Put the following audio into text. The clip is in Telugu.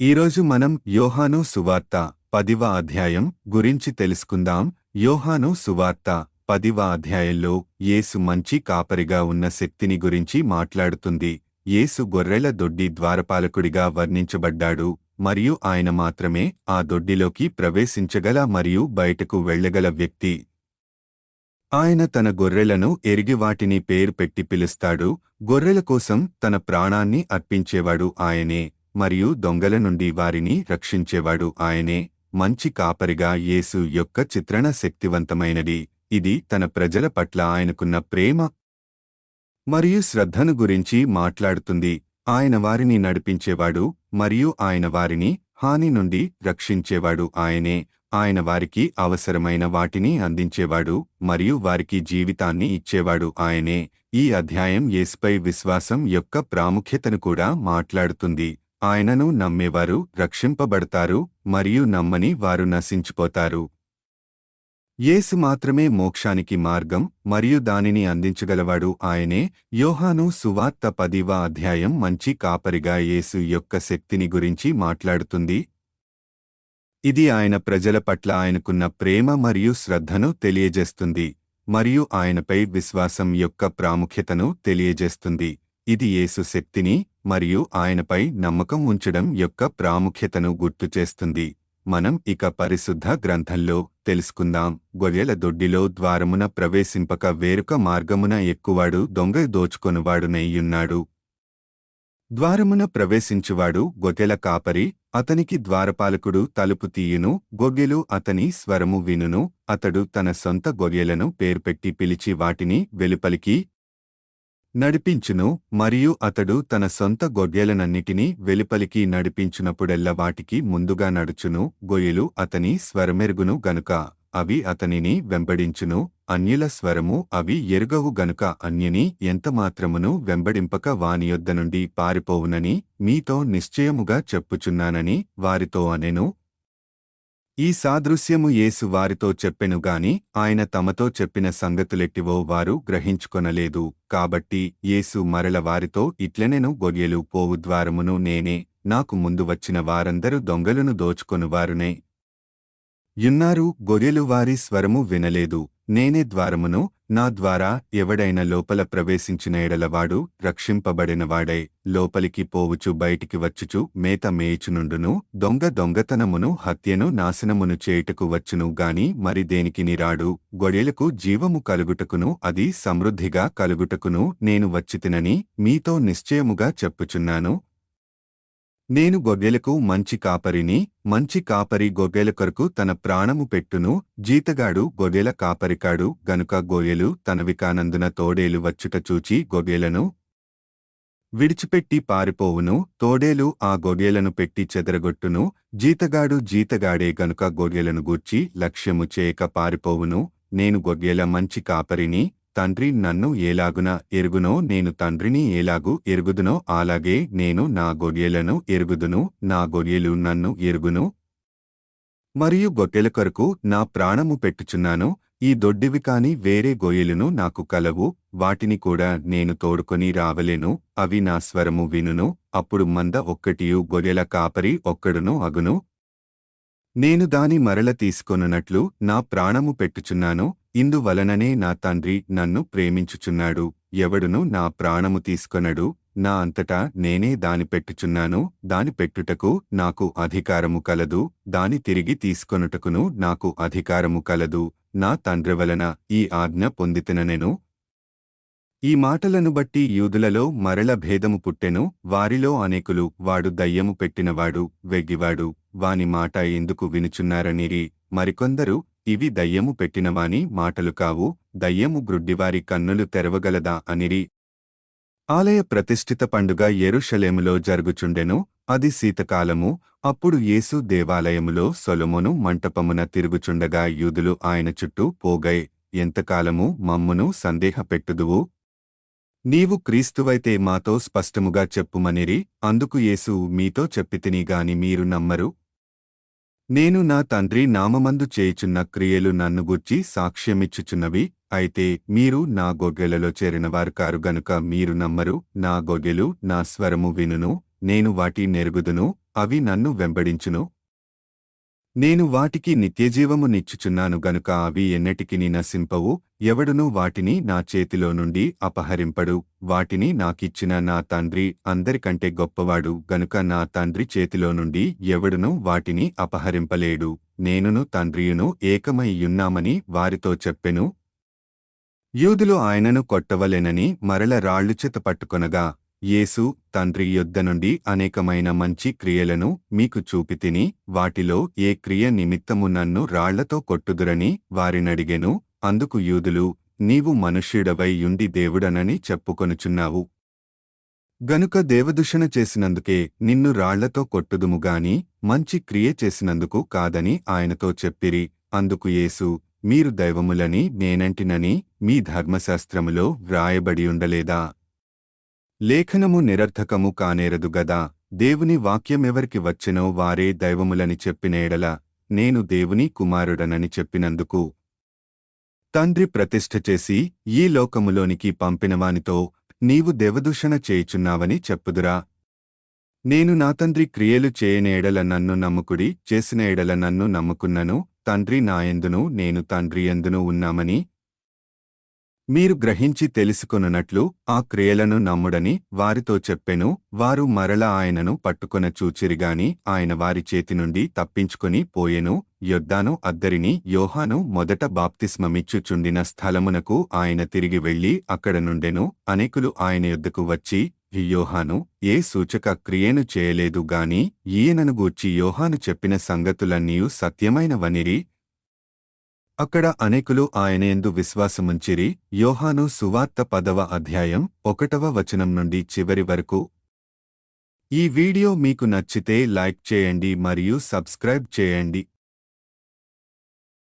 ఈరోజు మనం యోహాను సువార్త పదివ అధ్యాయం గురించి తెలుసుకుందాం. యోహాను సువార్త పదివ అధ్యాయంలో యేసు మంచి కాపరిగా ఉన్న శక్తిని గురించి మాట్లాడుతుంది. యేసు గొర్రెల దొడ్డి ద్వారపాలకుడిగా వర్ణించబడ్డాడు. మరియు ఆయన మాత్రమే ఆ దొడ్డిలోకి ప్రవేశించగల మరియు బయటకు వెళ్ళగల వ్యక్తి. ఆయన తన గొర్రెలను ఎరిగి వాటిని పేరు పెట్టి పిలుస్తాడు. గొర్రెల కోసం తన ప్రాణాన్ని అర్పించేవాడు ఆయనే. మరియు దొంగల నుండి వారిని రక్షించేవాడు ఆయనే. మంచి కాపరిగా యేసు యొక్క చిత్రణ శక్తివంతమైనది. ఇది తన ప్రజల పట్ల ఆయనకున్న ప్రేమ మరియు శ్రద్ధను గురించి మాట్లాడుతుంది. ఆయన వారిని నడిపించేవాడు మరియు ఆయన వారిని హాని నుండి రక్షించేవాడు ఆయనే. ఆయన వారికి అవసరమైన వాటిని అందించేవాడు మరియు వారికి జీవితాన్ని ఇచ్చేవాడు ఆయనే. ఈ అధ్యాయం యేసుపై విశ్వాసం యొక్క ప్రాముఖ్యతను కూడా మాట్లాడుతుంది. ఆయనను నమ్మేవారు రక్షింపబడతారు మరియు నమ్మని వారు నశించిపోతారు. యేసు మాత్రమే మోక్షానికి మార్గం మరియు దానిని అందించగలవాడు ఆయనే. యోహాను సువార్త పదివ అధ్యాయం మంచి కాపరిగా యేసు యొక్క శక్తిని గురించి మాట్లాడుతుంది. ఇది ఆయన ప్రజల పట్ల ఆయనకున్న ప్రేమ మరియు శ్రద్ధను తెలియజేస్తుంది మరియు ఆయనపై విశ్వాసం యొక్క ప్రాముఖ్యతను తెలియజేస్తుంది. ఇది యేసు శక్తిని మరియు ఆయనపై నమ్మకం ఉంచడం యొక్క ప్రాముఖ్యతను గుర్తుచేస్తుంది మనం ఇక పరిశుద్ధ గ్రంథంలో తెలుసుకుందాం. గొర్రెల దొడ్డిలో ద్వారమున ప్రవేశింపక వేరొక మార్గమున ఎక్కువాడు దొంగ దోచుకొనువాడునయ్యున్నాడు ద్వారమున ప్రవేశించువాడు గొర్రెల కాపరి అతనికి ద్వారపాలకుడు తలుపు తీయును గొర్రెలు అతని స్వరము వినును అతడు తన సొంత గొర్రెలను పేరుపెట్టి పిలిచి వాటిని వెలుపలికి నడిపించును మరియు అతడు తన సొంత గొర్రెలనన్నిటినీ వెలుపలికి నడిపించునప్పుడెల్ల వాటికి ముందుగా నడుచును గొయ్యలు అతని స్వరమెరుగును గనుక అవి అతనిని వెంబడించును అన్యుల స్వరము అవి ఎరుగవు గనుక అన్యుని ఎంతమాత్రమును వెంబడింపక వానియొద్ద నుండి పారిపోవునని మీతో నిశ్చయముగా చెప్పుచున్నానని వారితో అనెను ఈ సాదృశ్యము యేసు వారితో చెప్పెనుగాని ఆయన తమతో చెప్పిన సంగతులెట్టివో వారు గ్రహించుకొనలేదు. కాబట్టి యేసు మరల వారితో ఇట్లనెను గొర్రెలు పోవు ద్వారమును నేనే నాకు ముందు వచ్చిన వారందరూ దొంగలను దోచుకొనువారునే యున్నారు గొర్రెలు వారి స్వరము వినలేదు. నేనే ద్వారమును నా ద్వారా ఎవడైన లోపల ప్రవేశించిన ఎడలవాడు రక్షింపబడినవాడై లోపలికి పోవుచు బయటికి వచ్చుచు మేత మేయుచునుండును దొంగ దొంగతనమును హత్యను నాశనమును చేయుటకు వచ్చును గాని మరి దేనికి నిరాడు? గొడెలకు జీవము కలుగుటకును అది సమృద్ధిగా కలుగుటకును నేను వచ్చితినని మీతో నిశ్చయముగా చెప్పుచున్నాను. నేను గొగెలకు మంచి కాపరిని మంచి కాపరి గొగెల కొరకు తన ప్రాణము పెట్టును జీతగాడు గొగెల కాపరికాడు గనుక గొర్రెలు తనవికానందున తోడేలు వచ్చుట చూచి గొర్రెలను విడిచిపెట్టి పారిపోవును తోడేలు ఆ గొర్రెలను పెట్టి చెదరగొట్టును జీతగాడు జీతగాడే గనుక గొర్రెలను గూర్చి లక్ష్యము చేయక పారిపోవును నేను గొగేల మంచి కాపరిని తండ్రి నన్ను ఏలాగున ఎరుగునో నేను తండ్రిని ఏలాగు ఎరుగుదునో అలాగే నేను నా గొర్రెలను ఎరుగుదును నా గొర్రెలు నన్ను ఎరుగును. మరియు గొట్టెల కొరకు నా ప్రాణము పెట్టుచున్నాను ఈ దొడ్డివి కాని వేరే గొయ్యలును నాకు కలవు వాటిని కూడా నేను తోడుకొని రావలేను అవి నా స్వరము వినును అప్పుడు మంద ఒక్కటియు గొర్రెల కాపరి ఒక్కడును అగును. నేను దాని మరల తీసుకొనున్నట్లు నా ప్రాణము పెట్టుచున్నాను ఇందువలననే నా తండ్రి నన్ను ప్రేమించుచున్నాడు. ఎవడును నా ప్రాణము తీసుకొనడు. నా అంతటా నేనే దాని పెట్టుచున్నాను. దాని పెట్టుటకు నాకు అధికారము కలదు. దాని తిరిగి తీసుకొనుటకును నాకు అధికారము కలదు. నా తండ్రి వలన ఈ ఆజ్ఞ పొందితిననెను ఈ మాటలను బట్టి యూదులలో మరల భేదము పుట్టెను. వారిలో అనేకులు వాడు దయ్యము పెట్టినవాడు వెగ్గివాడు. వాని మాట ఎందుకు వినుచున్నారనిరి. మరికొందరు ఇవి దయ్యము పెట్టినవాని మాటలు కావు దయ్యము గ్రుడ్డివారి కన్నులు తెరవగలదా అనిరి. ఆలయ ప్రతిష్ఠిత పండుగ ఎరుషలేములో జరుగుచుండెను అది శీతకాలము అప్పుడు యేసు దేవాలయములో సొలమును మంటపమున తిరుగుచుండగా యూదులు ఆయన చుట్టూ పోగై ఎంతకాలము మమ్మును సందేహపెట్టుదువు? నీవు క్రీస్తువైతే మాతో స్పష్టముగా చెప్పుమనిరి అందుకు యేసు మీతో చెప్పితిని గాని మీరు నమ్మరు? నేను నా తండ్రి నామమందు చేయుచున్న క్రియలు నన్ను గుర్చి సాక్ష్యమిచ్చుచున్నవి అయితే మీరు నా గొర్రెలలో చేరినవారు కారు గనుక మీరు నమ్మరు నా గొగ్గెలు నా స్వరము వినును నేను వాటి నెరుగుదును అవి నన్ను వెంబడించును. నేను వాటికి నిత్యజీవము నిచ్చుచున్నాను గనుక అవి ఎన్నటికిని నశింపవు ఎవడునూ వాటిని నా చేతిలో నుండి అపహరింపడు. వాటిని నాకిచ్చిన నా తండ్రి అందరికంటే గొప్పవాడు. గనుక నా తండ్రి చేతిలో నుండి ఎవడునూ వాటిని అపహరింపలేడు. నేనును తండ్రియును ఏకమయ్యున్నామని వారితో చెప్పెను. యూదులు ఆయనను కొట్టవలెనని మరల రాళ్ళుచేత పట్టుకొనగా యేసు తండ్రి యొద్ద నుండి అనేకమైన మంచి క్రియలను మీకు చూపితిని. వాటిలో ఏ క్రియ నిమిత్తము నన్ను రాళ్ళతో కొట్టుదురని వారినడిగెను. అందుకు యూదులు నీవు మనుష్యుడవై యుండి దేవుడనని చెప్పుకొనుచున్నావు. గనుక దేవదూషణ చేసినందుకే నిన్ను రాళ్ళతో కొట్టుదుముగాని మంచి క్రియ చేసినందుకు కాదని ఆయనతో చెప్పిరి అందుకు యేసు మీరు దైవములని నేనంటినని మీ ధర్మశాస్త్రములో వ్రాయబడియుండలేదా లేఖనము నిరర్థకము కానేరదు గదా దేవుని వాక్యమెవరికి వచ్చెనో వారే దైవములని చెప్పినేడల నేను దేవుని కుమారుడనని చెప్పినందుకు తండ్రి ప్రతిష్ఠ చేసి ఈ లోకములోనికి పంపినవానితో నీవు దేవదూషణ చేయుచున్నావని చెప్పుదురా. నేను నా తండ్రి క్రియలు చేయని ఎడల నన్ను నమ్ముకుడి చేసిన ఎడల నన్ను నమ్ముకున్నను తండ్రి నాయందును నేను తండ్రి ఎందును ఉన్నామని. మీరు గ్రహించి తెలుసుకొనున్నట్లు ఆ క్రియలను నమ్ముడని వారితో చెప్పెను వారు మరల ఆయనను పట్టుకొన చూచిరిగాని ఆయన వారి చేతి నుండి తప్పించుకొని పోయెను యొద్దాను అద్దరిని యోహాను మొదట బాప్తిస్మమిచ్చుచుండిన స్థలమునకు ఆయన తిరిగి వెళ్ళి అక్కడ నుండెను. అనేకులు ఆయన యొద్దకు వచ్చి "ఈ యోహాను ఏ సూచక క్రియను చేయలేదు గాని ఈయనను గూర్చి యోహాను చెప్పిన సంగతులన్నీయు సత్యమైనవనిరి అక్కడ అనేకులు ఆయన ఎందు విశ్వాసముంచిరి. యోహాను సువార్త పదవ అధ్యాయం ఒకటవ వచనం నుండి చివరి వరకు. ఈ వీడియో మీకు నచ్చితే లైక్ చేయండి మరియు సబ్స్క్రైబ్ చేయండి.